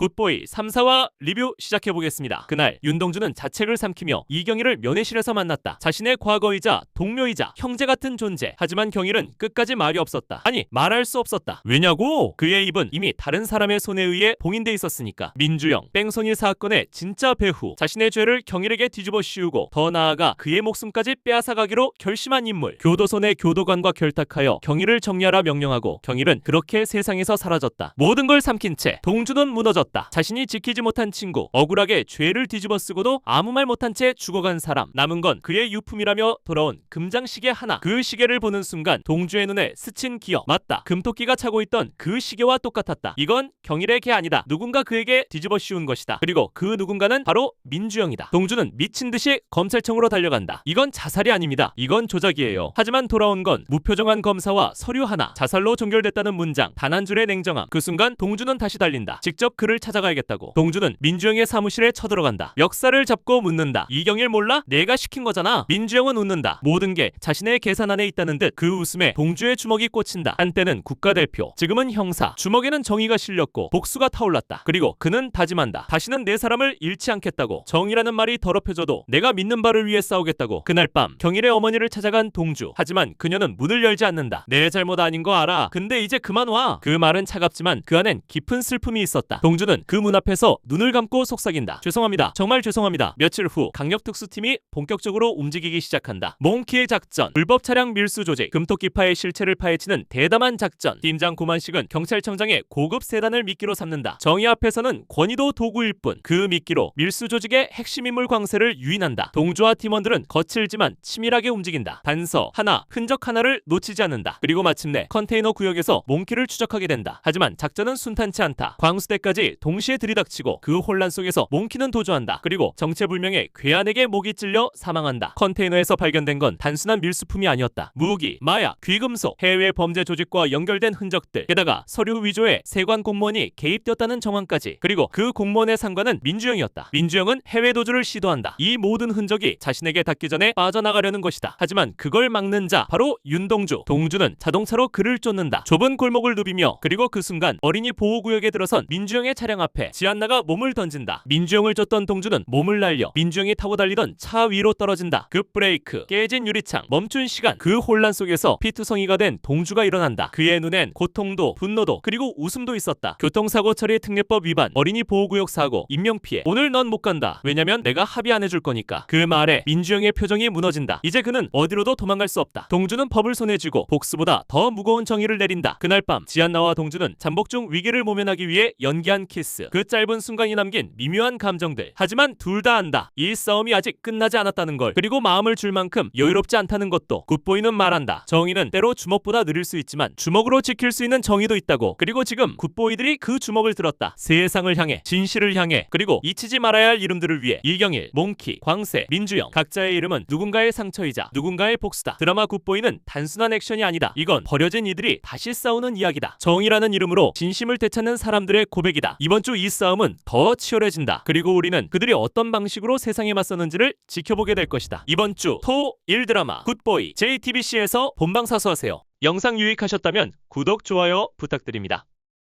굿보이 3사와 리뷰 시작해보겠습니다. 그날 윤동주는 자책을 삼키며 이경일을 면회실에서 만났다. 자신의 과거이자 동료이자 형제 같은 존재. 하지만 경일은 끝까지 말이 없었다. 아니 말할 수 없었다. 왜냐고? 그의 입은 이미 다른 사람의 손에 의해 봉인돼 있었으니까. 민주영 뺑소니 사건의 진짜 배후. 자신의 죄를 경일에게 뒤집어 씌우고 더 나아가 그의 목숨까지 빼앗아가기로 결심한 인물. 교도소 내 교도관과 결탁하여 경일을 정리하라 명령하고 경일은 그렇게 세상에서 사라졌다. 모든 걸 삼킨 채 동주는 무너졌다. 자신이 지키지 못한 친구, 억울하게 죄를 뒤집어 쓰고도 아무 말 못한 채 죽어간 사람. 남은 건 그의 유품이라며 돌아온 금장 시계 하나. 그 시계를 보는 순간 동주의 눈에 스친 기억. 맞다. 금토끼가 차고 있던 그 시계와 똑같았다. 이건 경일의 개 아니다. 누군가 그에게 뒤집어 씌운 것이다. 그리고 그 누군가는 바로 민주영이다. 동주는 미친 듯이 검찰청으로 달려간다. 이건 자살이 아닙니다. 이건 조작이에요. 하지만 돌아온 건 무표정한 검사와 서류 하나. 자살로 종결됐다는 문장. 단 한 줄의 냉정함. 그 순간 동주는 다시 달린다. 직접 그를 찾아가야겠다고. 동주는 민주영의 사무실에 쳐들어간다. 역사를 잡고 묻는다. 이경일 몰라? 내가 시킨 거잖아. 민주영은 웃는다. 모든 게 자신의 계산 안에 있다는 듯 그 웃음에 동주의 주먹이 꽂힌다. 한때는 국가대표, 지금은 형사. 주먹에는 정의가 실렸고 복수가 타올랐다. 그리고 그는 다짐한다. 다시는 내 사람을 잃지 않겠다고. 정의라는 말이 더럽혀져도 내가 믿는 바를 위해 싸우겠다고. 그날 밤 경일의 어머니를 찾아간 동주. 하지만 그녀는 문을 열지 않는다. 내 잘못 아닌 거 알아. 근데 이제 그만 와. 그 말은 차갑지만 그 안엔 깊은 슬픔이 있었다. 동주는 그 문 앞에서 눈을 감고 속삭인다. 죄송합니다. 정말 죄송합니다. 며칠 후 강력특수팀이 본격적으로 움직이기 시작한다. 몽키의 작전, 불법 차량 밀수 조직, 금토끼파의 실체를 파헤치는 대담한 작전. 팀장 고만식은 경찰청장의 고급 세단을 미끼로 삼는다. 정의 앞에서는 권위도 도구일 뿐 그 미끼로 밀수 조직의 핵심 인물 광세를 유인한다. 동주와 팀원들은 거칠지만 치밀하게 움직인다. 단서 하나, 흔적 하나를 놓치지 않는다. 그리고 마침내 컨테이너 구역에서 몽키를 추적하게 된다. 하지만 작전은 순탄치 않다. 광수대까지 동시에 들이닥치고 그 혼란 속에서 몽키는 도주한다. 그리고 정체불명의 괴한에게 목이 찔려 사망한다. 컨테이너에서 발견된 건 단순한 밀수품이 아니었다. 무기, 마약, 귀금속, 해외 범죄 조직과 연결된 흔적들, 게다가 서류 위조에 세관 공무원이 개입되었다는 정황까지. 그리고 그 공무원의 상관은 민주영이었다. 민주영은 해외 도주를 시도한다. 이 모든 흔적이 자신에게 닿기 전에 빠져나가려는 것이다. 하지만 그걸 막는 자 바로 윤동주. 동주는 자동차로 그를 쫓는다. 좁은 골목을 누비며 그리고 그 순간 어린이 보호구역에 들어선 민주영의 차량 앞에 지안나가 몸을 던진다. 민주영을 쫓던 동주는 몸을 날려 민주영이 타고 달리던 차 위로 떨어진다. 급 브레이크, 깨진 유리창, 멈춘 시간. 그 혼란 속에서 피투성이가 된 동주가 일어난다. 그의 눈엔 고통도 분노도 그리고 웃음도 있었다. 교통사고 처리 특례법 위반, 어린이 보호구역 사고, 인명피해. 오늘 넌 못 간다. 왜냐면 내가 합의 안 해줄 거니까. 그 말에 민주영의 표정이 무너진다. 이제 그는 어디로도 도망갈 수 없다. 동주는 법을 손에 쥐고 복수보다 더 무거운 정의를 내린다. 그날 밤 지안나와 동주는 잠복 중 위기를 모면하기 위해 연기한 키스. 그 짧은 순간이 남긴 미묘한 감정들. 하지만 둘 다 안다. 이 싸움이 아직 끝나지 않았다는 걸. 그리고 마음을 줄 만큼 여유롭지 않다는 것도. 굿보이는 말한다. 정의는 때로 주먹보다 느릴 수 있지만 주먹으로 지킬 수 있는 정의도 있다고. 그리고 지금 굿보이들이 그 주먹을 들었다. 세상을 향해, 진실을 향해, 그리고 잊히지 말아야 할 이름들을 위해 이경일, 몽키, 광세, 민주영 각자의 이름은 누군가의 상처이자 누군가의 복수다. 드라마 굿보이는 단순한 액션이 아니다. 이건 버려진 이들이 다시 싸우는 이야기다. 정의라는 이름으로 진심을 되찾는 사람들의 고백이다. 이번 주 이 싸움은 더 치열해진다. 그리고 우리는 그들이 어떤 방식으로 세상에 맞서는지를 지켜보게 될 것이다. 이번 주토 1드라마 굿보이 JTBC에서 본방 사수하세요. 영상 유익하셨다면 구독, 좋아요 부탁드립니다.